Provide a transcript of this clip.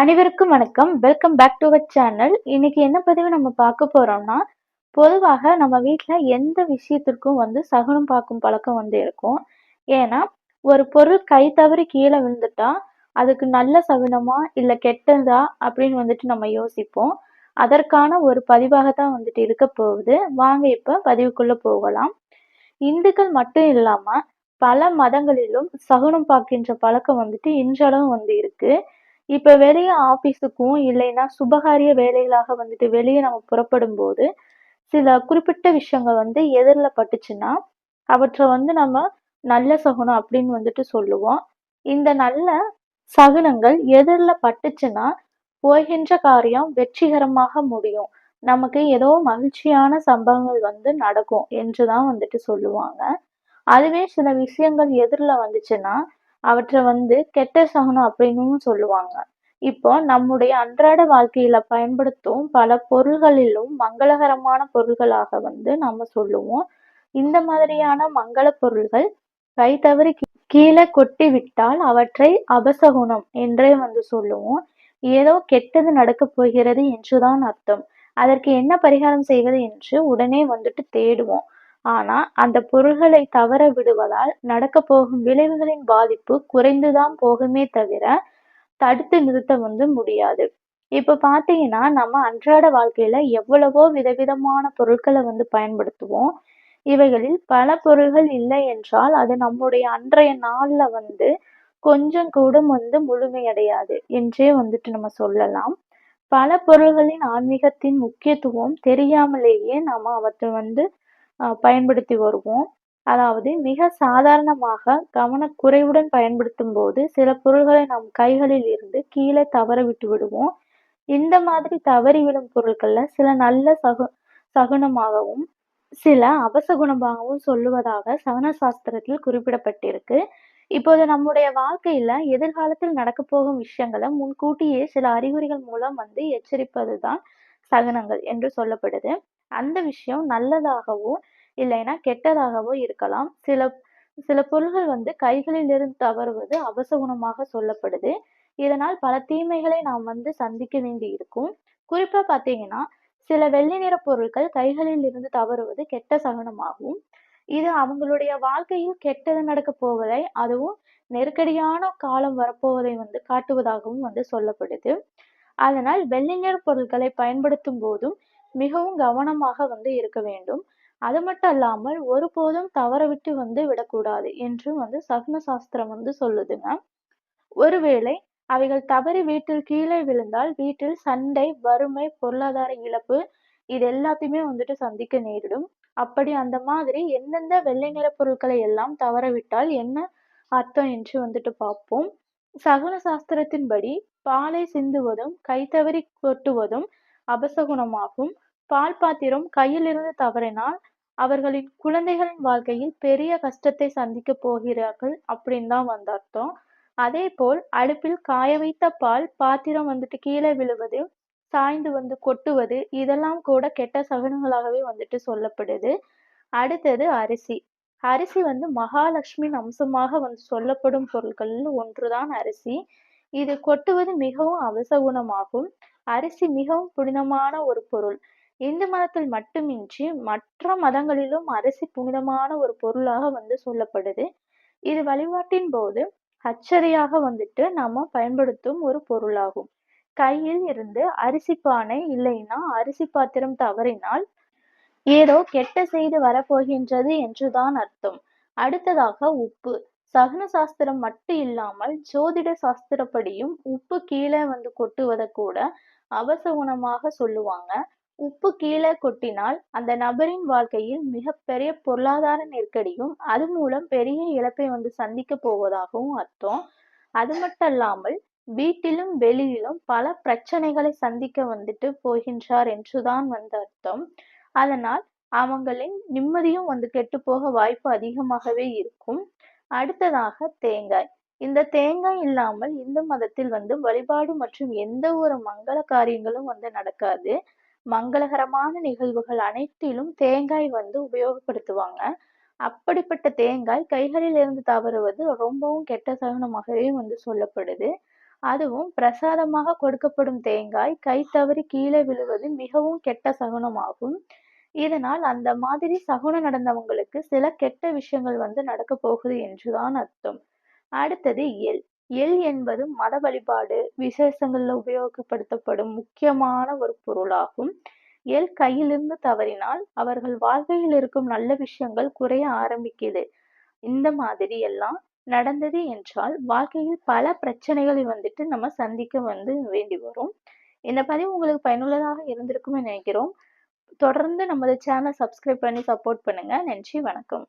அனைவருக்கும் வணக்கம். Welcome back to our channel இன்னைக்கு என்ன பதிவு நம்ம பார்க்க போறோம்னா பொதுவாக நம்ம வீட்டில் எந்த விஷயத்திற்கும் வந்து சகுனம் பார்க்கும் பழக்கம் வந்து இருக்கும். ஏன்னா ஒரு பொருள் கை தவறி கீழே விழுந்துட்டா அதுக்கு நல்ல சகுனமா இல்லை கெட்டதா அப்படின்னு வந்துட்டு நம்ம யோசிப்போம். அதற்கான ஒரு பதிவாக தான் வந்துட்டு இருக்க போகுது. வாங்க இப்போ பதிவுக்குள்ளே போகலாம். இந்துக்கள் மட்டும் இல்லாமல் பல மதங்களிலும் சகுனம் பார்க்கின்ற பழக்கம் வந்துட்டு இன்றளவும் வந்து இருக்குது இப்ப வெளிய ஆபீஸுக்கும் இல்லைன்னா சுபகாரிய வேலைகளாக வந்துட்டு வெளியே நம்ம புறப்படும் போது சில குறிப்பிட்ட விஷயங்கள் வந்து எதிரில் பட்டுச்சுன்னா அவற்றை வந்து நம்ம நல்ல சகுனம் அப்படின்னு வந்துட்டு சொல்லுவோம். இந்த நல்ல சகுனங்கள் எதிரில் பட்டுச்சுன்னா போகின்ற காரியம் வெற்றிகரமாக முடியும். நமக்கு ஏதோ மகிழ்ச்சியான சம்பவங்கள் வந்து நடக்கும் என்று தான் வந்துட்டு சொல்லுவாங்க. அதுவே சில விஷயங்கள் எதிரில் வந்துச்சுன்னா அவற்றை வந்து கெட்ட சகுனம் அப்படின்னு சொல்லுவாங்க. இப்போ நம்முடைய அன்றாட வாழ்க்கையில பயன்படுத்தும் பல பொருள்களிலும் மங்களகரமான பொருள்களாக வந்து நம்ம சொல்லுவோம். இந்த மாதிரியான மங்கள பொருள்கள் கை தவறி கீழே கொட்டி விட்டால் அவற்றை அபசகுணம் என்றே வந்து சொல்லுவோம். ஏதோ கெட்டது நடக்க போகிறது என்றுதான் அர்த்தம். அதற்கு என்ன பரிகாரம் செய்வது என்று உடனே வந்துட்டு தேடுவோம். ஆனா அந்த பொருள்களை தவற விடுவதால் நடக்க போகும் விளைவுகளின் பாதிப்பு குறைந்துதான் போகுமே தவிர தடுத்து நிறுத்த வந்து முடியாது. இப்ப பாத்தீங்கன்னா நம்ம அன்றாட வாழ்க்கையில எவ்வளவோ விதவிதமான பொருட்களை வந்து பயன்படுத்துவோம். இவைகளில் பல பொருள்கள் இல்லை என்றால் அது நம்முடைய அன்றைய நாள்ல வந்து கொஞ்சம் கூட வந்து முழுமையடையாது என்றே வந்துட்டு நம்ம சொல்லலாம். பல பொருள்களின் ஆன்மீகத்தின் முக்கியத்துவம் தெரியாமலேயே நாம அவற்றை வந்து பயன்படுத்தி வருவோம். அதாவது மிக சாதாரணமாக கவனக்குறைவுடன் பயன்படுத்தும் போது சில பொருள்களை நம் கைகளில் இருந்து கீழே தவற விட்டு விடுவோம். இந்த மாதிரி தவறி விடும் பொருட்கள்ல சில நல்ல சகு சகுனமாகவும் சில அவசகுணமாகவும் சொல்லுவதாக சகுன சாஸ்திரத்தில் குறிப்பிடப்பட்டிருக்கு. இப்போது நம்முடைய வாழ்க்கையில எதிர்காலத்தில் நடக்க போகும் விஷயங்களை முன்கூட்டியே சில அறிகுறிகள் மூலம் வந்து எச்சரிப்பதுதான் சகுனங்கள் என்று சொல்லப்படுது. அந்த விஷயம் நல்லதாகவோ இல்லைன்னா கெட்டதாகவோ இருக்கலாம். சில சில பொருள்கள் வந்து கைகளில் இருந்து தவறுவது அவசகுணமாக சொல்லப்படுது. இதனால் பல தீமைகளை நாம் வந்து சந்திக்க வேண்டி இருக்கும். குறிப்பா பார்த்தீங்கன்னா சில வெள்ளி நிற பொருட்கள் கைகளில் இருந்து தவறுவது கெட்ட சகுனமாகும். இது அவங்களுடைய வாழ்க்கையில் கெட்டது நடக்க போவதை அதுவும் நெருக்கடியான காலம் வரப்போவதை வந்து காட்டுவதாகவும் வந்து சொல்லப்படுது. அதனால் வெள்ளி நிற பொருட்களை பயன்படுத்தும் போதும் மிகவும் கவனமாக வந்து இருக்க வேண்டும். அது மட்டும் அல்லாமல் ஒருபோதும் தவற விட்டு வந்து விடக்கூடாது என்று வந்து சகுன சாஸ்திரம் வந்து சொல்லுதுங்க. ஒருவேளை அவைகள் தவறி வீட்டில் கீழே விழுந்தால் வீட்டில் சண்டை வறுமை பொருளாதார இழப்பு இது எல்லாத்தையுமே வந்துட்டு சந்திக்க நேரிடும். அப்படி அந்த மாதிரி எந்தெந்த வெள்ளை நிற பொருட்களை எல்லாம் தவறவிட்டால் என்ன அர்த்தம் என்று வந்துட்டு பார்ப்போம். சகுன சாஸ்திரத்தின்படி பாலை சிந்துவதும் கைத்தவறி கொட்டுவதும் அபசகுணமாகும். பால் பாத்திரம் கையிலிருந்து தவறினால் அவர்களின் குழந்தைகளின் வாழ்க்கையில் பெரிய கஷ்டத்தை சந்திக்க போகிறார்கள் அப்படின்னு தான் வந்து அர்த்தம். அதே போல் அடுப்பில் காய வைத்த பால் பாத்திரம் வந்துட்டு கீழே விழுவது சாய்ந்து வந்து கொட்டுவது இதெல்லாம் கூட கெட்ட சகுனங்களாகவே வந்துட்டு சொல்லப்படுது. அடுத்தது அரிசி. அரிசி வந்து மகாலட்சுமியின் அம்சமாக வந்து சொல்லப்படும் பொருட்களில் ஒன்றுதான் அரிசி. இது கொட்டுவது மிகவும் அவசகுணமாகும். அரிசி மிகவும் புனிதமான ஒரு பொருள். இந்து மதத்தில் மட்டுமின்றி மற்ற மதங்களிலும் அரிசி புனிதமான ஒரு பொருளாக வந்து சொல்லப்படுது. இது வழிபாட்டின் போது அச்சதையாக வந்துட்டு நாம பயன்படுத்தும் ஒரு பொருளாகும். கையில் இருந்து அரிசி பானை இல்லைன்னா அரிசி பாத்திரம் தவறினால் ஏதோ கெட்ட செய்து வரப்போகின்றது என்றுதான் அர்த்தம். அடுத்ததாக உப்பு. சகுன சாஸ்திரம் மட்டும் இல்லாமல் ஜோதிட சாஸ்திரப்படியும் உப்பு கீழே வந்து கொட்டுவதை கூட அவசகுணமாக சொல்லுவாங்க. உப்பு கீழே கொட்டினால் அந்த நபரின் வாழ்க்கையில் மிகப்பெரிய பொருளாதார நெருக்கடியும் அது மூலம் பெரிய இழப்பை வந்து சந்திக்க போவதாகவும் அர்த்தம். அது மட்டும் இல்லாமல் வீட்டிலும் வெளியிலும் பல பிரச்சனைகளை சந்திக்க வந்துட்டு போகின்றார் என்றுதான் வந்து அர்த்தம். அதனால் அவங்களின் நிம்மதியும் வந்து கெட்டு போக வாய்ப்பு அதிகமாகவே இருக்கும். அடுத்ததாக தேங்காய். இந்த தேங்காய் இல்லாமல் இந்து மதத்தில் வந்து வழிபாடு மற்றும் எந்த ஒரு மங்கள காரியங்களும் வந்து நடக்காது மங்களகரமான நிகழ்வுகள் அனைத்திலும் தேங்காய் வந்து உபயோகப்படுத்துவாங்க அப்படிப்பட்ட தேங்காய் கைகளில் இருந்து தவறுவது ரொம்பவும் கெட்ட சகுனமாகவே வந்து சொல்லப்படுது அதுவும் பிரசாதமாக கொடுக்கப்படும் தேங்காய் கை தவறி கீழே விழுவது மிகவும் கெட்ட சகுனமாகும். இதனால் அந்த மாதிரி சகுனம் நடந்தவங்களுக்கு சில கெட்ட விஷயங்கள் வந்து நடக்கப் போகுது என்றுதான் அர்த்தம். அடுத்தது எள். எள் என்பது மத வழிபாடு, விசேஷங்களில் உபயோகப்படுத்தப்படும் முக்கியமான ஒரு பொருளாகும். எள் கையிலிருந்து தவறினால் அவர்கள் வாழ்க்கையில் இருக்கும் நல்ல விஷயங்கள் குறைய ஆரம்பிக்குது. இந்த மாதிரி எல்லாம் நடந்தது என்றால் வாழ்க்கையில் பல பிரச்சனைகளை வந்துட்டு நம்ம சந்திக்க வந்து வேண்டி வரும். இந்த பதிவு உங்களுக்கு பயனுள்ளதாக இருந்திருக்கும்னு நினைக்கிறோம். தொடர்ந்து நமது சேனல் சப்ஸ்கிரைப் பண்ணி சப்போர்ட் பண்ணுங்க. நன்றி, வணக்கம்.